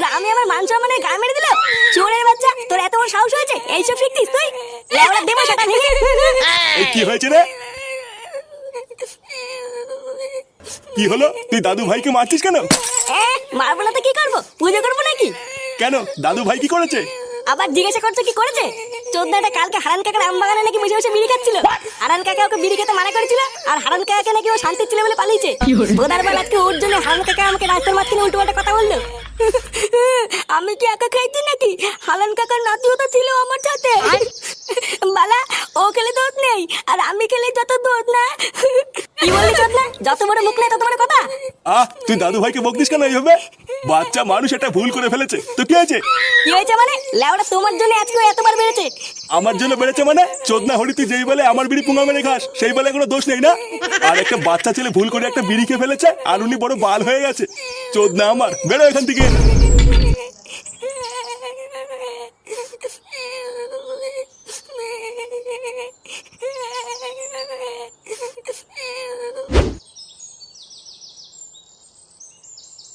গ্রামে আমার মান সম্মানের গান মেরে দিল? চোরের বাচ্চা তোর এত বড় সাহস হয়েছে? এইসব শিখতিস তুই? লেওড়া দেবো সেটা ভেঙে কি হয়েছে রে? কি হলো? তুই দাদু ভাইকে মারছিস কেন? মারবো না তো কি করব? পুজো করব নাকি? কেন? দাদু ভাই কি করেছে? আবার জিজ্ঞাসা করছ কি করেছে? চোদ্দাটা কালকে হারান কাকার আম বাগানে নাকি বসে বসে বিড়ি খাচ্ছিল। হারান কাকা ওকে বিড়ি খেতে মানা করেছিল আর হারান কাকাকে নাকি ও শান্তি ছিল বলে পালিয়েছে। বোধার বেলা আজকে ওর জন্য হারান কাকা আমাকে রাস্তার মাঝখানে উল্টো পাল্টা কথা বলল। আমি কি একা খাইছি নাকি? হালান কাকার নাতিও তো ছিল আমার সাথে। বালা ও খেলে দোষ নেই আর আমি খেলে যত দোষ না। কি বলি চোদ না যত বড় মুখ নেই তত বড় কথা। আহ তুই দাদু ভাইকে বকতিস কেন এইভাবে? বাচ্চা মানুষ এটা ভুল করে ফেলেছে। তো কি হয়েছে? কি হয়েছে মানে? লেওড়া তোমার জন্য আজকে এতবার বেড়েছে। আমার জন্য বেড়েছে মানে? চোদনা হরি তুই যেই বলে আমার বিড়ি পুঙ্গা মেরে খাস সেই বলে কোনো দোষ নেই না? আর একটা বাচ্চা ছেলে ভুল করে একটা বিড়ি খেয়ে ফেলেছে আর উনি বড় বাল হয়ে গেছে। চোদনা আমার বেরো এখান থেকে।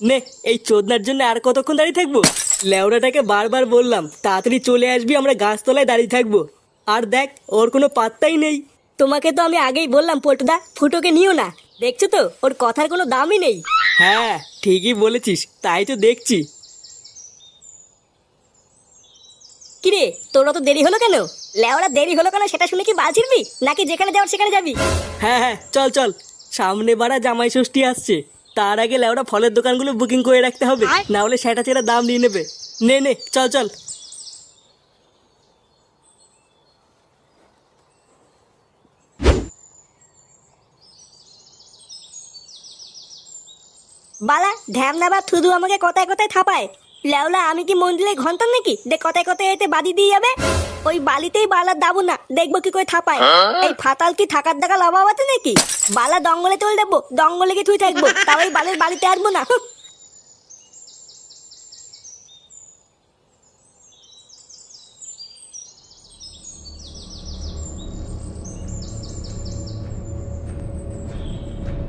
নে এই চোদনার জন্য আর কতক্ষণ দাঁড়িয়ে থাকব? লেওড়াটাকে বারবার বললাম তাড়াতাড়ি চলে আসবি আমরা গাছতলায় দাঁড়িয়ে থাকব। আর দেখ ওর কোনো পাত্তাই নেই। তোমাকে তো আমি আগেই বললাম পল্টুদা ফুটোকে নিও না। দেখছ তো ওর কথার কোনো দামই নেই। হ্যাঁ ঠিকই বলেছিস তাই তো দেখছি। কিরে তোরা তো দেরি হলো কেন? লেওরা দেরি হলো কেন সেটা শুনে কি বাল ছিড়বি? নাকি যেখানে যাওয়ার সেখানে যাবি? হ্যাঁ হ্যাঁ চল চল। সামনে বাড়া জামাই ষষ্ঠী আসছে। তার আগে লেওড়া ফলের দোকানগুলো বুকিং করে রাখতে হবে। না হলে সেটা চেরা দাম নিয়ে নেবে। নে নে চল চল। বালা ঢ্যামনা বা থুদু আমাকে কথায় কথায় থাপায়। লেওলা আমি কি মন্দিরে ঘণ্টার নাকি? দেখ কথায় কথায় এতে বাদি দিয়ে যাবে। ওই বালিতেই বালার দাবো না দেখব কি করে থাপায়। এই ফাতাল কি থাকার দেখা লাভ আছে নাকি? বালা দঙ্গলে তোল দেবো দঙ্গলে কি তুই থাকব তাও এই বালের বালিতে আসব না।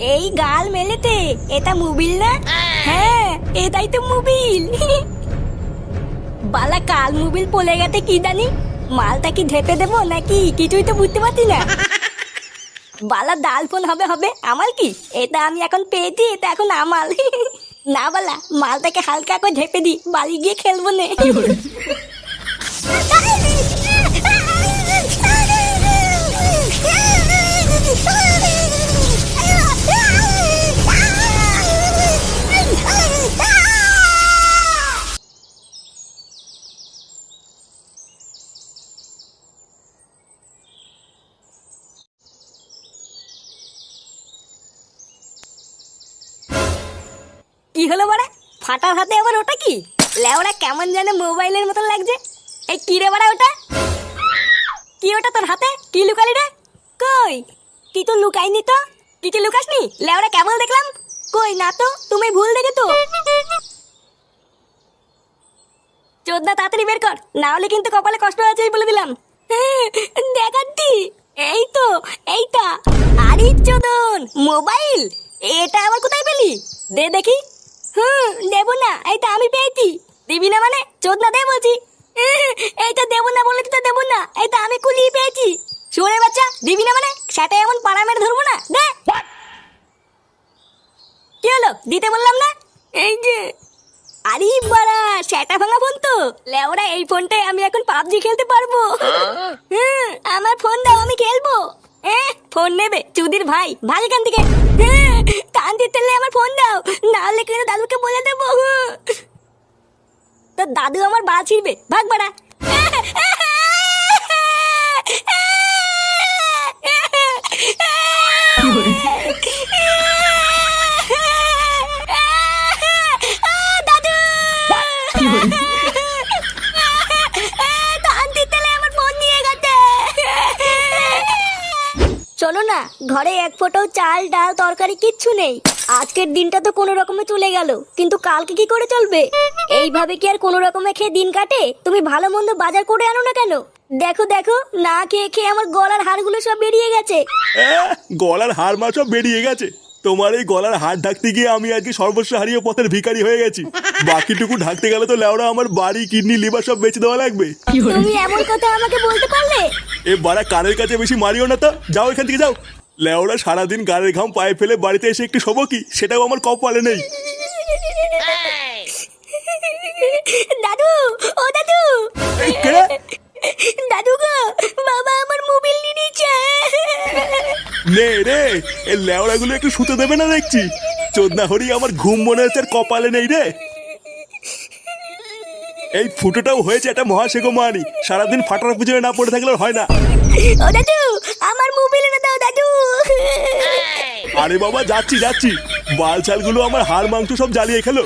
এই গাল মেলেতে, এটা মোবিল না? হ্যাঁ এটাই তো মুবিল। বালা, কাল মুবিল পলে গেছে কি জানি? মালটা কি ঢেপে দেবো নাকি? কিছুই তো বুঝতে পারছি না। বালা, ডাল ফোন হবে হবে আমার কি? এটা আমি এখন পেয়েছি, এটা এখন আমার। না বালা, মালটাকে হালকা করে ঢেপে দি, বাড়ি গিয়ে খেলব নে। হলো বাড়া? ফাটার হাতে আবার ওটা কি? লেওড়া কেমন যেন মোবাইলের মতন লাগছে। এই কি রে বাড়া ওটা? কি ওটা তোর হাতে? কি লুকালি রে? কই? কি তো লুকাইনি তো? কিছু লুকাসনি? লেওড়া কেমন দেখলাম। কই না তো? তুমি ভুল দেখে তো চোদ্দা, তাড়াতাড়ি বের কর। না হলে কিন্তু কপালে কষ্ট আছে বলে দিলাম। দেখাচ্ছি। এই তো, এইটা। আরে চোদন মোবাইল। এটা আবার কোথায় পেলি? দে দেখি। হুম দেবো না এইটা আমি পেয়েছি। দিবি না মানে? চোদ না দে বলছি। এইটা দেবো না বলে তো দেবো না এইটা আমি কুলিয়ে পেয়েছি। শুনে বাচ্চা দিবি না মানে? সেটা এমন পাড়া মেরে ধরবো না দে। কি হলো দিতে বললাম না? এই যে আরে বাড়া সেটা ভাঙা ফোন তো। লেওরা এই ফোনটায় আমি এখন পাবজি খেলতে পারব। হুম, আমার ফোন দাও আমি খেলব। এ ফোন নেবে? চুদির ভাই ভাই এখান থেকে। হ্যাঁ, কান দিতে আমার ফোন দাও না হলে কিন্তু দাদুকে বলে দেবো। তো দাদু আমার বাড়া ভাগ বাড়া দাদু কান দিতে হলে আমার ফোন নিয়ে গেছে চলো না, ঘরে এক ফোঁটাও চাল, ডাল, তরকারি কিচ্ছু নেই। আজকের দিনটা তো কোনো রকমে চলে গেল, কিন্তু কালকে কি করে চলবে? এইভাবে কি আর কোনো রকমে খেয়ে দিন কাটে? তুমি ভালো মন্দ বাজার করে আনো না কেন? দেখো দেখো, না খেয়ে খেয়ে আমার গলার হাড়গুলো সব বেরিয়ে গেছে। গলার হাড় মা সব বেরিয়ে গেছে। তোমার এই গলার হাত ঢাকতে গিয়ে আমি আজকে সর্বস্ব হারিয়ে পথের ভিখারি হয়ে গেছি। বাকিটুকু ঢাকতে গেলে তো লেওড়া আমার বাড়ি কিডনি লিভার সব বেঁচে দেওয়া লাগবে। তুমি এমন কথা আমাকে বলতে পারলে? এ বাড়া কানের কাছে বেশি মারিও না তো। যাও এখান থেকে যাও। লেওড়া সারাদিন গানের ঘাম পায়ে ফেলে বাড়িতে এসে একটু শোবো কি? সেটাও আমার কপালে নেই। নে রে এ লেওড়াগুলো একটু শুতে দেবে না দেখছি? চোদনা হরি আমার ঘুম মনে হচ্ছে কপালে নেই রে। এই ফুটোটাও হয়েছে একটা মহাশেখো মানি সারাদিন ফাটার পুজোয় না পড়ে থাকলে হয় না। ও দাদু আমার মোবাইল এনে দাও দাদু। আরে বাবা যাচ্ছি যাচ্ছি। বাল ছালগুলো আমার হাড় মাংস সব জ্বালিয়ে খেলো।